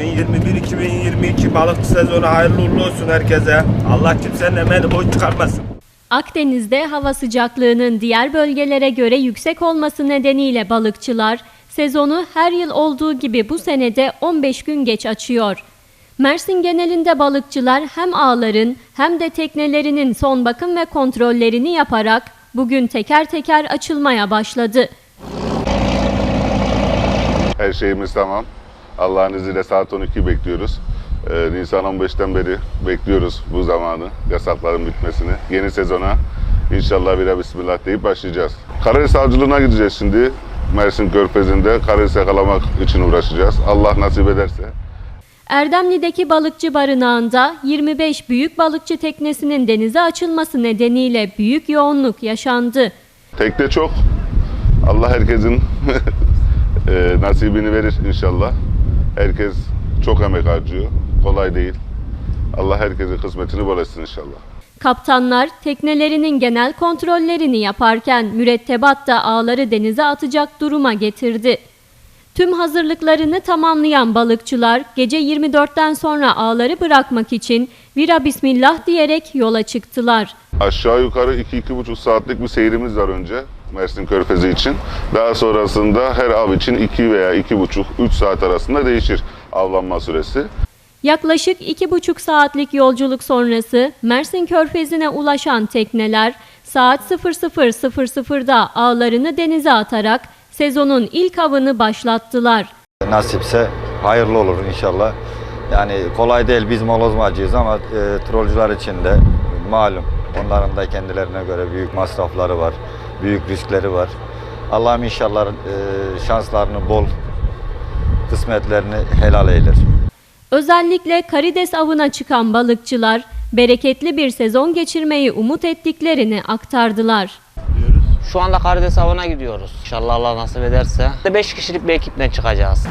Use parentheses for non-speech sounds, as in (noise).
2021-2022 balıkçı sezonu hayırlı uğurlu olsun herkese. Allah kimsenin emeğini boş çıkarmasın. Akdeniz'de hava sıcaklığının diğer bölgelere göre yüksek olması nedeniyle balıkçılar sezonu her yıl olduğu gibi bu senede 15 gün geç açıyor. Mersin genelinde balıkçılar hem ağların hem de teknelerinin son bakım ve kontrollerini yaparak bugün teker teker açılmaya başladı. Her şeyimiz tamam. Allah'ın izniyle saat 12 bekliyoruz. Ee, Nisan 15'ten beri bekliyoruz bu zamanı, yasakların bitmesini. Yeni sezona inşallah bire bismillah deyip başlayacağız. Karadenizavcılığına gideceğiz şimdi. Mersin Körfezi'nde Karadeniz'i yakalamak için uğraşacağız. Allah nasip ederse. Erdemli'deki balıkçı barınağında 25 büyük balıkçı teknesinin denize açılması nedeniyle büyük yoğunluk yaşandı. Tekne çok. Allah herkesin (laughs) e, nasibini verir inşallah. Herkes çok emek harcıyor. Kolay değil. Allah herkesin kısmetini bol etsin inşallah. Kaptanlar teknelerinin genel kontrollerini yaparken mürettebat da ağları denize atacak duruma getirdi. Tüm hazırlıklarını tamamlayan balıkçılar gece 24'ten sonra ağları bırakmak için vira bismillah diyerek yola çıktılar. Aşağı yukarı 2-2,5 saatlik bir seyrimiz var önce Mersin Körfezi için. Daha sonrasında her av için 2 veya 2,5-3 saat arasında değişir avlanma süresi. Yaklaşık iki buçuk saatlik yolculuk sonrası Mersin Körfezi'ne ulaşan tekneler saat 00.00'da ağlarını denize atarak sezonun ilk avını başlattılar. Nasipse hayırlı olur inşallah. Yani kolay değil biz molozmacıyız ama e, trolcüler için de malum. Onların da kendilerine göre büyük masrafları var, büyük riskleri var. Allah'ım inşallah e, şanslarını bol, kısmetlerini helal eyler. Özellikle karides avına çıkan balıkçılar bereketli bir sezon geçirmeyi umut ettiklerini aktardılar. Şu anda karides avına gidiyoruz. İnşallah Allah nasip ederse. 5 kişilik bir ekiple çıkacağız.